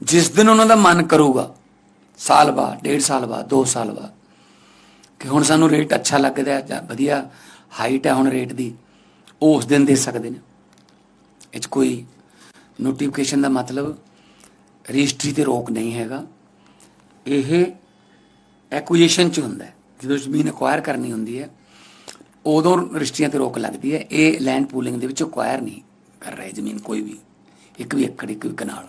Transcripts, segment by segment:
ਜਿਸ ਦਿਨ ਉਹਨਾਂ ਦਾ ਮਨ ਕਰੂਗਾ, ਸਾਲ ਬਾਅਦ, ਡੇਢ ਸਾਲ ਬਾਅਦ 2 ਸਾਲ ਬਾਅਦ, ਕਿ ਹੁਣ ਸਾਨੂੰ ਰੇਟ ਅੱਛਾ ਲੱਗਦਾ ਹੈ ਜਾਂ ਵਧੀਆ ਹਾਈਟ ਹੈ ਹੁਣ ਰੇਟ ਦੀ, ਉਹ ਉਸ ਦਿਨ ਦੇ ਸਕਦੇ ਨੇ। ਇਹ 'ਚ ਕੋਈ ਨੋਟੀਫਿਕੇਸ਼ਨ ਦਾ ਮਤਲਬ ਰਜਿਸਟਰੀ ਤੇ ਰੋਕ ਨਹੀਂ ਹੈਗਾ। ਇਹ ਐਕੁਜੀਸ਼ਨ ਚ ਹੁੰਦਾ ਜਦੋਂ ਜ਼ਮੀਨ ਅਕਵਾਇਰ ਕਰਨੀ ਹੁੰਦੀ ਹੈ, ਉਦੋਂ ਰਜਿਸਟਰੀਆਂ ਤੇ ਰੋਕ ਲੱਗਦੀ ਹੈ। ਇਹ ਲੈਂਡ ਪੂਲਿੰਗ ਦੇ ਵਿੱਚ ਅਕਵਾਇਰ ਨਹੀਂ ਕਰ ਰਹੇ ਜ਼ਮੀਨ ਕੋਈ ਵੀ, ਇੱਕ ਵੀ ਏਕੜ, ਇੱਕ ਵੀ ਕਨਾਲ।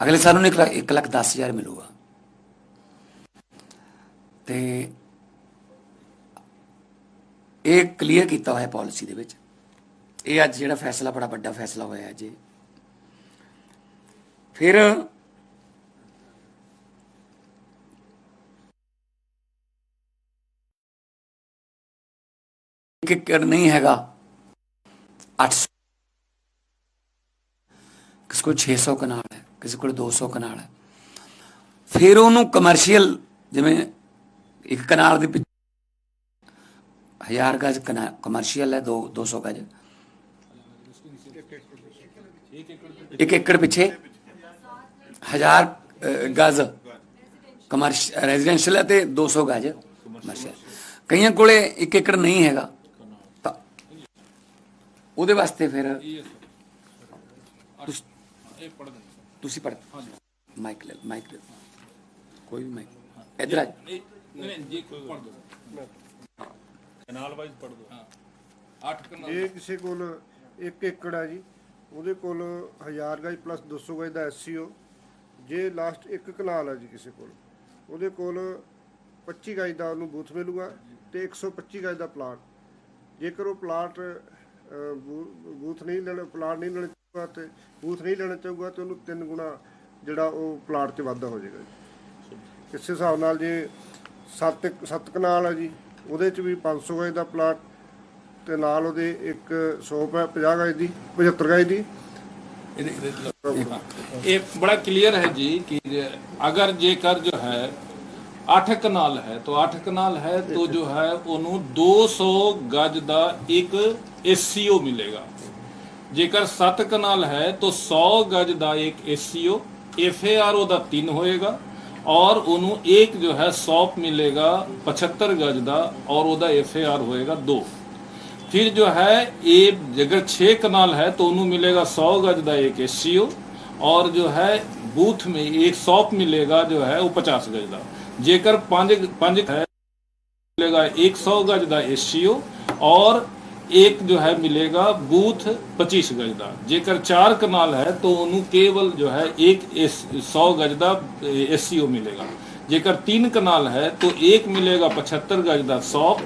ਅਗਲੇ ਸਾਲ ਨੂੰ 1 ਲੱਖ 10 ਹਜ਼ਾਰ ਮਿਲੂਗਾ। ਤੇ ਇਹ ਕਲੀਅਰ ਕੀਤਾ ਹੋਇਆ ਪਾਲਿਸੀ ਦੇ ਵਿੱਚ। ਇਹ ਅੱਜ ਜਿਹੜਾ ਫੈਸਲਾ, ਬੜਾ ਵੱਡਾ ਫੈਸਲਾ ਹੋਇਆ ਹੈ ਜੀ ਫਿਰ ਕਿੱਕਰ ਨਹੀਂ ਹੈਗਾ। 800 ਕਿਸ ਕੋਲ 600 ਕਨਾਲ ਹੈ। ਕਿਸੇ ਕੋਲ 200 ਕਨਾਲ ਹੈ। ਫਿਰ ਉਹਨੂੰ ਕਮਰਸ਼ੀਅਲ ਜਿਵੇਂ ਇੱਕ ਕਨਾਲ ਦੇ ਪਿੱਛੇ 1000 ਗਜ ਕਮਰਸ਼ੀਅਲ ਹੈ 2 200 ਗਜ। ਇੱਕ ਏਕੜ ਪਿੱਛੇ 1000 ਗਜ ਕਮਰਸ਼ੀਅਲ ਰੈਜ਼ੀਡੈਂਸ਼ੀਅਲ ਹੈ ਤੇ 200 ਗਜ ਕਮਰਸ਼ੀਅਲ ਕਈਆਂ ਕੋਲੇ ਇੱਕ ਏਕੜ ਨਹੀਂ ਹੈਗਾ। ਤਾਂ ਉਹਦੇ ਵਾਸਤੇ ਫਿਰ ਤੁਸ- ਤੁਸੀਂ ਪੜ ਮਾਈਕ ਲੈ ਮਾਈਕ ਲੈ ਕੋਈ ਵੀ ਮਾਈਕ। ਇਧਰ ਆ ਜਾਓ। ਨਹੀਂ ਨਹੀਂ ਜੀ ਪੜ ਦੋ। ਕਨਾਲ ਵਾਈਜ਼ ਪੜ ਦੋ। ਹਾਂ। 8 ਕਨਾਲ। ਜੇ ਕਿਸੇ ਕੋਲ 1 ਏਕੜ ਆ ਜੀ। ਉਹਦੇ ਕੋਲ 1000 ਗਜ ਪਲੱਸ 200 ਗਜ ਦਾ ਐਸਸੀਓ ਜੇ ਲਾਸਟ ਇੱਕ ਕਨਾਲ ਆ ਜੀ ਕਿਸੇ ਕੋਲ। ਉਹਦੇ ਕੋਲ 25 ਗਜ ਦਾ ਉਹਨੂੰ ਬੂਥ ਮਿਲੂਗਾ ਤੇ 125 ਗਜ ਦਾ ਪਲਾਟ। ਜੇਕਰ ਉਹ ਪਲਾਟ ਬੂਥ ਨਹੀਂ ਲੈਣਾ ਪਲਾਟ ਨਹੀਂ ਲੈਣਾ ਚਾਹੂਗਾ ਤੇ ਬੂਥ ਨਹੀਂ ਲੈਣਾ ਚਾਹੂਗਾ ਤੇ ਉਹਨੂੰ ਤਿੰਨ ਗੁਣਾ ਜਿਹੜਾ ਉਹ ਪਲਾਟ 'ਚ ਵਾਧਾ ਹੋ ਜਾਏਗਾ ਜੀ ਇਸ ਹਿਸਾਬ ਨਾਲ ਜੇ 7 7 ਕਨਾਲ ਆ ਜੀ ਉਹਦੇ 'ਚ ਵੀ 500 ਗਜ ਦਾ ਪਲਾਟ ਤੇ ਨਾਲ ਉਹਦੇ ਇੱਕ 100 50 ਗਜ ਦੀ 75 ਗਜ ਦੀ ਇਹਦੇ- ਇਹਦੇ ਲਓ। ये बड़ा क्लियर है जी कि अगर जेकर जो है ਅੱਠ ਕਨਾਲ ਹੈ तो ਅੱਠ ਕਨਾਲ ਹੈ तो जो है ਉਹਨੂੰ 200 ਗਜ ਦਾ ਇੱਕ ਐਸਸੀਓ ਮਿਲੇਗਾ ਜੇਕਰ 7 ਕਨਾਲ ਹੈ ਤਾਂ 100 ਗਜ ਦਾ ਇੱਕ ਐਸਸੀਓ ਐਫਏਆਰ ਉਹਦਾ 3 ਹੋਏਗਾ ਔਰ ਉਹਨੂੰ ਇੱਕ ਜੋ ਹੈ ਸੌਪ ਮਿਲੇਗਾ 75 ਗਜ ਦਾ ਔਰ ਉਹਦਾ ਐਫਏਆਰ ਹੋਏਗਾ 2 फिर जो है ये अगर छह कनाल है तो उन्हें मिलेगा सौ गज का एक एस और जो है बूथ में एक सौप मिलेगा जो है वो पचास गज का जेकर पांच पांच है मिलेगा एक सौ गज का एस और एक जो है मिलेगा बूथ पच्चीस गज का जेकर चार कनाल है तो उन्हें केवल जो है एक सौ गज का एस मिलेगा जेकर तीन कनाल है तो एक मिलेगा पचहत्तर गज का सौप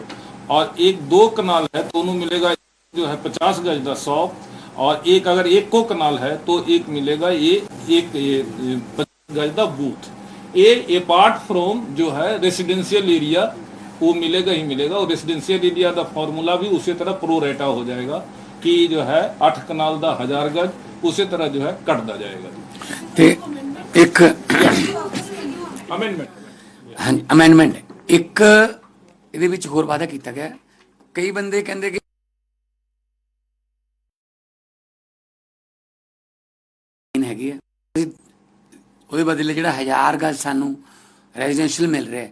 और एक दो कनाल है तो उन्हें मिलेगा जो है पचास गज का सौप और एक अगर एक को कनाल है तो एक मिलेगा ये एक ये, ये, पच्चीस गज का बूथ ये अपार्ट फ्रॉम जो है रेसिडेंशियल एरिया वो मिलेगा ही मिलेगा और रेसिडेंशियल एरिया का फार्मूला भी उसी तरह प्रो रेटा हो जाएगा कि जो है अठ कनाल का हजार गज उसी तरह जो है कटता जाएगा ਤੇ ਇੱਕ अमेंडमेंट ਹਾਂਜੀ ਅਮੈਂਡਮੈਂਟ ਇੱਕ ਇਹਦੇ ਵਿੱਚ ਹੋਰ ਵਾਅਦਾ ਕੀਤਾ ਗਿਆ ਹੈ। ਕਈ ਬੰਦੇ ਕਹਿੰਦੇ ਕਿ ਜ਼ਮੀਨ ਹੈਗੀ ਹੈ ਅਸੀਂ ਉਹਦੇ ਬਦਲੇ ਜਿਹੜਾ 1000 ਗਜ ਸਾਨੂੰ ਰੈਜ਼ੀਡੈਂਸ਼ੀਅਲ ਮਿਲ ਰਿਹਾ ਹੈ,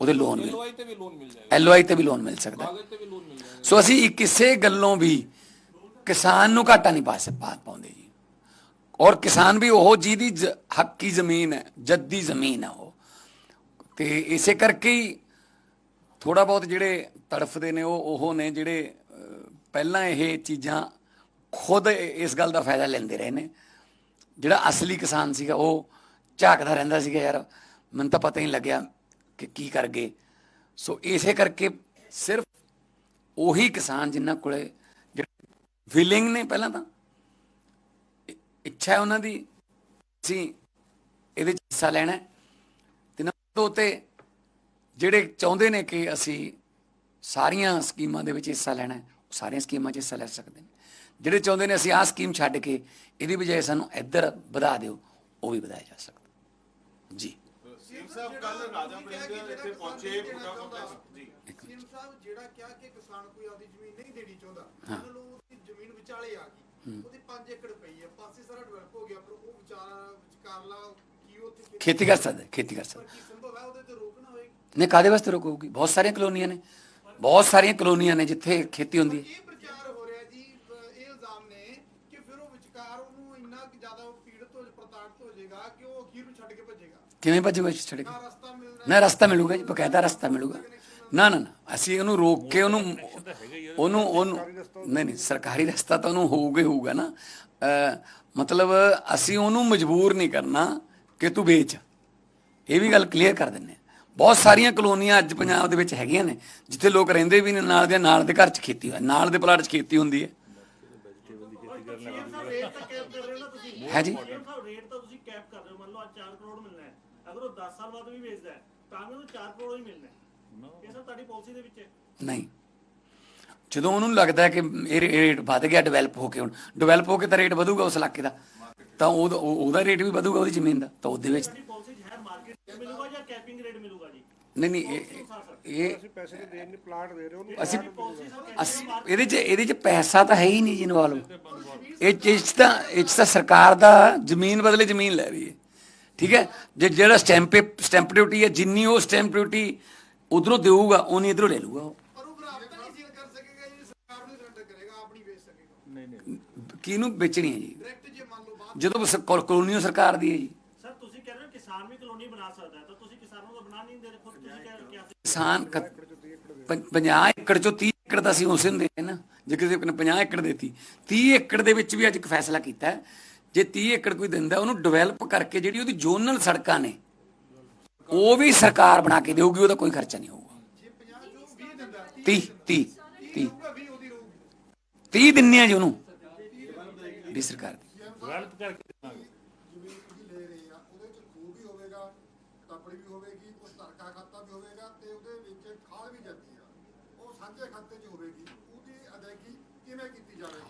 ਉਹਦੇ ਲੋਨ ਮਿਲ LOI ਤੇ ਵੀ ਲੋਨ ਮਿਲ ਜਾਏਗਾ। ਐਲਓਆਈ ਤੇ ਵੀ ਲੋਨ ਮਿਲ ਸਕਦਾ। ਹੈ। ਕਾਗਜ਼ ਤੇ ਵੀ ਲੋਨ ਮਿਲ ਜਾਏਗਾ। ਸੋ ਅਸੀਂ ਕਿਸੇ ਗੱਲੋਂ ਵੀ ਕਿਸਾਨ ਨੂੰ ਘਾਟਾ ਨਹੀਂ ਪਾ ਸ- ਪਾ ਪਾਉਂਦੇ ਜੀ। ਔਰ ਕਿਸਾਨ ਵੀ ਉਹ ਜਿਹਦੀ ਹੱਕੀ ਜ਼ਮੀਨ ਹੈ ਜੱਦੀ ਜ਼ਮੀਨ ਹੈ ਉਹ। ਤੇ ਇਸੇ ਕਰਕੇ ਹੀ ਥੋੜਾ ਬਹੁਤ ਜਿਹੜੇ ਤੜਫਦੇ ਨੇ ਉਹ ਉਹ ਨੇ ਜਿਹੜੇ ਪਹਿਲਾਂ ਇਹ ਚੀਜ਼ਾਂ ਖੁਦ ਇਸ ਗੱਲ ਦਾ ਫਾਇਦਾ ਲੈਂਦੇ ਰਹੇ ਨੇ। ਜਿਹੜਾ ਅਸਲੀ ਕਿਸਾਨ ਸੀਗਾ ਉਹ ਝਾਕਦਾ ਰਹਿੰਦਾ ਸੀਗਾ ਯਾਰ ਮੈਨੂੰ ਤਾਂ ਪਤਾ ਹੀ ਨਹੀਂ ਲੱਗਿਆ ਕਿ ਕੀ ਕਰ ਗਏ? ਸੋ ਇਸੇ ਕਰਕੇ ਸਿਰਫ ਉਹੀ ਕਿਸਾਨ ਜਿਨ੍ਹਾਂ ਕੋਲੇ ਵਿਲਿੰਗ ਨੇ ਪਹਿਲਾਂ ਤਾਂ ਇੱਛਾ ਹੈ ਉਹਨਾਂ ਦੀ, ਅਸੀਂ ਇਹਦੇ ਚ ਹਿੱਸਾ ਲੈਣਾ ਹੈ। ਤੇ ਨੰਬਰ ਦੋ ਤੇ ਜਿਹੜੇ ਚਾਹੁੰਦੇ ਨੇ ਕਿ ਅਸੀਂ ਸਾਰੀਆਂ ਸਕੀਮਾਂ ਦੇ ਵਿੱਚ ਹਿੱਸਾ ਲੈਣਾ ਹੈ, ਉਹ ਸਾਰੀਆਂ ਸਕੀਮਾਂ 'ਚ ਹਿੱਸਾ ਲੈ ਸਕਦੇ ਨੇ। ਜਿਹੜੇ ਚਾਹੁੰਦੇ ਨੇ ਅਸੀਂ ਆਹ ਸਕੀਮ ਛੱਡ ਕੇ, ਇਹਦੀ ਬਜਾਏ ਸਾਨੂੰ ਇੱਧਰ ਵਧਾ ਦਿਓ, ਉਹ ਵੀ ਵਧਾਇਆ ਜਾ ਸਕਦਾ। ਜੀ। ਸਾਹਿਬ ਕੱਲ ਰਾਜਾ ਵੜਿੰਗ ਇੱਥੇ ਪਹੁੰਚੇ ਪੂਰਾ ਕੰਪਲੈਕਸ ਜੀ। ਸੀਐਮ ਸਾਹਿਬ ਜਿਹੜਾ ਕਿਹਾ ਕਿ ਕਿਸਾਨ ਕੋਈ ਆਪਦੀ ਜ਼ਮੀਨ ਨਹੀਂ ਦੇਣੀ ਚਾਹੁੰਦਾ ਉਹਨਾਂ ਨੂੰ ਉਹਦੀ ਜ਼ਮੀਨ ਵਿਚਾਲੇ ਆ ਗਈ ਉਹਦੀ 5 ਏਕੜ ਪਈ ਹੈ ਪਾਸੇ ਸਾਰਾ ਡਿਵੈਲਪ ਹੋ ਗਿਆ ਪਰ ਉਹ ਵਿਚਾਰਾ ਵਿਚਕਾਰਲਾ ਕੀ ਉੱਥੇ ਖੇਤੀ ਕਰ ਸਕਦਾ ਖੇਤੀ ਕਰ ਸਕਦਾ। ਕੀ ਸੰਭਵ ਹੈ ਉਹਦੇ ਤੇ ਰੋਕਣਾ ਹੋਏ? ਨੇ ਕਾਦੇ ਵਾਸਤੇ ਰੋਕ ਹੋਊਗੀ? ਬਹੁਤ ਸਾਰੀਆਂ ਕਲੋਨੀਆਂ ਨੇ ਬਹੁਤ ਸਾਰੀਆਂ ਕਲੋਨੀਆਂ ਨੇ ਜਿੱਥੇ ਖੇਤੀ ਹੁੰਦੀ ਹੋ ਰਿਹਾ ਜੀ ਅਹ ਇਹ ਇਲਜ਼ਾਮ ਨੇ ਕਿ ਫਿਰ ਉਹ ਵਿਚਕਾਰ ਉਹਨੂੰ ਇੰਨਾ ਕੁ ਜ਼ਿਆਦਾ ਪੀੜਤ ਹੋ ਪ੍ਰਤਾੜਿਤ ਹੋ ਜਾਏਗਾ ਕਿ ਉਹ ਅਖੀਰ ਨੂੰ ਛੱਡ ਕੇ ਭੱਜੇਗਾ ਕਿਵੇਂ ਭੱਜੂਗਾ ਛੱਡ ਕੇ ਨਾ ਰਸਤਾ ਮਿਲੂਗਾ ਜੀ ਬਕਾਇਦਾ ਰਸਤਾ ਮਿਲੂਗਾ। ਨਾ ਨਾ ਨਾ ਅਸੀਂ ਉਹਨੂੰ ਰੋਕ ਕੇ ਉਹਨੂੰ ਉਹਨੂੰ ਉਹਨੂੰ ਨਹੀਂ ਨਹੀਂ ਸਰਕਾਰੀ ਰਸਤਾ ਤਾਂ ਉਹਨੂੰ ਹੋਊਗਾ ਹੀ ਹੋਊਗਾ ਨਾ। ਮਤਲਬ ਅਸੀਂ ਉਹਨੂੰ ਮਜਬੂਰ ਨਹੀਂ ਕਰਨਾ ਕਿ ਤੂੰ ਵੇਚ। ਇਹ ਵੀ ਗੱਲ ਕਲੀਅਰ ਕਰ ਦਿੰਨੇ। ਬਹੁਤ ਸਾਰੀਆਂ ਕਲੋਨੀਆਂ ਅੱਜ ਪੰਜਾਬ ਦੇ ਵਿੱਚ ਹੈਗੀਆਂ ਨੇ ਜਿੱਥੇ ਲੋਕ ਰਹਿੰਦੇ ਵੀ ਨੇ ਨਾਲ ਦੇ ਨਾਲ ਦੇ ਘਰ 'ਚ ਖੇਤੀ ਹੋਇਆ ਨਾਲ ਦੇ ਪਲਾਟ 'ਚ ਖੇਤੀ ਹੁੰਦੀ ਹੈ। ਹੈ ਜੀ। ਰੇਟ ਤਾਂ ਤੁਸੀਂ ਕੈਪ ਕਰ ਰਹੇ ਹੋ ਮੰਨ ਲਓ ਅੱਜ 4 ਕਰੋੜ ਅਗਰ ਉਹ 10 ਸਾਲ ਬਾਅਦ ਵੀ ਵੇਚਦਾ ਹੈ ਤਾਂ ਵੀ ਉਹਨੂੰ 4 ਕਰੋੜ ਹੀ ਮਿਲਣਾ ਹੈ। ਇਹ ਸਭ ਤੁਹਾਡੀ ਪਾਲਿਸੀ ਦੇ ਵਿੱਚ ਹੈ? ਨਹੀਂ। ਜਦੋਂ ਉਹਨੂੰ ਲੱਗਦਾ ਹੈ ਕਿ ਇਹ ਰੇਟ ਵੱਧ ਗਿਆ ਡਿਵੈਲਪ ਹੋ ਕੇ ਹੁਣ ਡਿਵੈਲਪ ਹੋ ਕੇ ਤਾਂ ਰੇਟ ਵਧੂਗਾ ਉਸ ਇਲਾਕੇ ਦਾ। ਤਾਂ ਉਹਦਾ ਉਹ- ਉਹਦਾ ਰੇਟ ਵੀ ਵਧੂਗਾ ਉਹਦੀ ਜ਼ਮੀਨ ਦਾ ਤਾਂ ਉਹਦੇ ਵਿੱਚ ਤੁਹਾਡੀ ਪਾਲਿਸੀ 'ਚ ਹੈ ਮਾਰਕੀਟ ਮਿਲੂਗਾ ਜਾਂ ਕੈਪਿੰਗ ਰੇਟ ਮਿਲੂਗਾ ਜੀ? ਨਹੀਂ ਨਹੀਂ ਇਹ- ਇਹ ਅਸੀਂ ਪੈਸੇ ਨਹੀਂ ਦੇਣ ਨਹੀਂ ਪਲਾਂਟ ਦੇ ਰਹੇ ਉਹਨੂੰ। ਅਸੀਂ ਅਸੀਂ ਇਹਦੇ 'ਚ ਇਹਦੇ 'ਚ ਪੈਸਾ ਤਾਂ ਹੈ ਹੀ ਨਹੀਂ ਜੀ ਇਨਵੋਲਵ ਇਹ 'ਚ- ਇਹ 'ਚ ਤਾਂ ਇਹ 'ਚ ਤਾਂ ਸਰਕਾਰ ਦਾ ਜ਼ਮੀਨ ਬਦਲੇ ਜ਼ਮੀਨ ਲੈ ਰਹੀ ਹੈ। ਠੀਕ ਹੈ? ਜੇ ਜਿਹੜਾ ਸਟੈਂਪ ਸਟੈਂਪ ਡਿਊਟੀ ਹੈ ਜਿੰਨੀ ਉਹ ਸਟੈਂਪ ਡਿਊਟੀ ਉਧਰੋਂ ਦੇਊਗਾ ਉਨੀ ਇਧਰੋਂ ਲੈ ਲੂਗਾ ਉਹ। ਕਿਹਨੂੰ ਵੇਚਣੀ ਹੈ ਜੀ? ਜਦੋਂ ਸ- ਕਲੋਨੀਓ ਸਰਕਾਰ ਦੀ ਹੈ ਜੀ। ਸਰ ਨਹੀਂ ਬਣਾ ਸਕਦਾ ਤਾਂ ਤੁਸੀਂ ਕਿਸਾਨਾਂ ਨੂੰ ਬਣਾ ਨਹੀਂ ਦੇ ਰਹੇ ਖੁਦ ਤੁਸੀਂ ਕਿਹਾ ਕਿਹਾ ਸੀ ਕਿਸਾਨ ਕ- ਪੰ- 50 ਏਕੜ ਚੋਂ 30 ਏਕੜ ਤਾਂ ਅਸੀਂ ਉਸੇ ਨੂੰ ਦੇ ਨਾ। ਜੇ ਕਿਸੇ ਨੇ 50 ਏਕੜ ਦੇਤੀ 30 ਏਕੜ ਦੇ ਵਿੱਚ ਵੀ ਅੱਜ ਇੱਕ ਫੈਸਲਾ ਕੀਤਾ ਹੈ, ਜੇ 30 ਏਕੜ ਕੋਈ ਦਿੰਦਾ ਉਹਨੂੰ ਡਿਵੈਲਪ ਕਰਕੇ ਜਿਹੜੀ ਉਹਦੀ ਜ਼ੋਨਲ ਸੜਕਾਂ ਨੇ ਉਹ ਵੀ ਸਰਕਾਰ ਬਣਾ ਕੇ ਦੇਊਗੀ ਉਹਦਾ ਕੋਈ ਖਰਚਾ ਨਹੀਂ ਹੋਊਗਾ। 30 30 30 30 ਦਿੰਨੇ ਆ ਜੀ ਉਹਨੂੰ ਵੀ ਸਰਕਾਰ ਦੀ। ਡਿਵੈਲਪ ਕਰਕੇ ਦੇਵਾਂਗੇ। ਜ਼ਮੀਨ ਤੁਸੀਂ ਲੈ ਰਹੇ ਆ ਉਹਦੇ ਚ ਖੂਹ ਵੀ ਹੋਵੇਗਾ ਤਪੜੀ ਵੀ ਹੋਵੇਗੀ ਉਸ ਧਰਕਾ ਖਾਤਾ ਵੀ ਹੋਵੇਗਾ ਤੇ ਉਹਦੇ ਵਿੱਚ ਖਾਲ ਵੀ ਜਾਂਦੀ ਆ ਉਹ ਸਾਂਝੇ ਖਾਤੇ 'ਚ ਹੋਵੇਗੀ ਉਹਦੀ ਅਦਾਇਗੀ ਕਿਵੇਂ ਕੀਤੀ ਜਾਵੇਗੀ?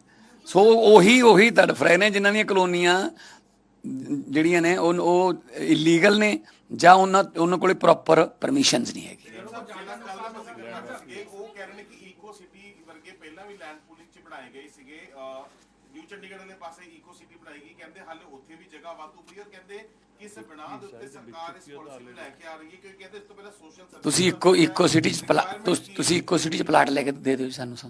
ਸੋ ਉਹੀ ਉਹੀ ਤੜਫ ਰਹੇ ਨੇ ਜਿਨ੍ਹਾਂ ਦੀਆਂ ਕਲੋਨੀਆਂ ਜਿਹੜੀਆਂ ਨੇ ਉਹ ਉਹ ਇਲੀਗਲ ਨੇ ਜਾਂ ਉਹਨਾਂ ਉਹਨਾਂ ਕੋਲੇ ਪ੍ਰੋਪਰ ਪਰਮਿਸ਼ਨਸ ਨਹੀਂ ਹੈਗੀ। ਉਹ ਕਹਿ ਰਹੇ ਨੇ ਕਿ ਈਕੋ ਸਿਟੀ ਵਰਗੇ ਪਹਿਲਾਂ ਵੀ ਲੈਂਡ ਪੂਲਿੰਗ ਚ ਬਣਾਏ ਗਏ ਸੀਗੇ ਅਹ, ਨਿਊ ਚੰਡੀਗੜ੍ਹ ਵਾਲੇ ਪਾਸੇ ਈਕੋ ਸਿਟੀ ਬਣਾਈ ਗਈ ਕਹਿੰਦੇ ਹਾਲੇ ਉੱਥੇ ਵੀ ਜਗ੍ਹਾ ਵਾਧੂ ਪਈ ਔਰ ਕਹਿੰਦੇ ਕਿਸ ਬਣਾ ਦੇ ਉੱਤੇ ਸਰਕਾਰ ਇਸ ਪਾਲਿਸੀ ਨੂੰ ਲੈ ਕੇ ਆ ਰਹੀ ਹੈ ਕਿਉਂਕਿ ਕਹਿੰਦੇ ਇਸ ਤੋਂ ਪਹਿਲਾਂ ਸੋਸ਼ਲ ਤੁਸੀਂ ਇੱਕੋ ਇੱਕੋ ਸਿਟੀ ਚ ਪਲਾ ਤੁਸ- ਤੁਸੀਂ ਇੱਕੋ ਸਿਟੀ ਚ ਪਲਾਟ ਲੈ ਕੇ ਦੇ ਦਿਓ ਸਾਨੂੰ ਸਾ।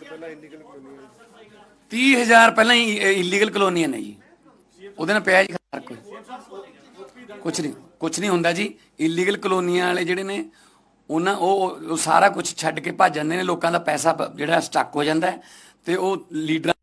30000 ਪਹਿਲਾਂ ਹੀ ਇਲੀਗਲ ਕਲੋਨੀਆਂ ਨੇ ਜੀ। ਉਹਦੇ ਨਾਲ ਪਿਆ ਜੀ ਫ਼ਰਕ ਕੋਈ। ਕੁਝ ਨਹੀਂ ਕੁਝ ਨਹੀਂ ਹੁੰਦਾ ਜੀ। ਇਲੀਗਲ ਕਲੋਨੀਆਂ ਵਾਲੇ ਜਿਹੜੇ ਨੇ, ਉਹਨਾਂ ਉਹ ਸਾਰਾ ਕੁਝ ਛੱਡ ਕੇ ਭੱਜ ਜਾਂਦੇ ਨੇ। ਲੋਕਾਂ ਦਾ ਪੈਸਾ ਜਿਹੜਾ ਸਟਕ ਹੋ ਜਾਂਦਾ ਤੇ ਉਹ ਲੀਡਰਾਂ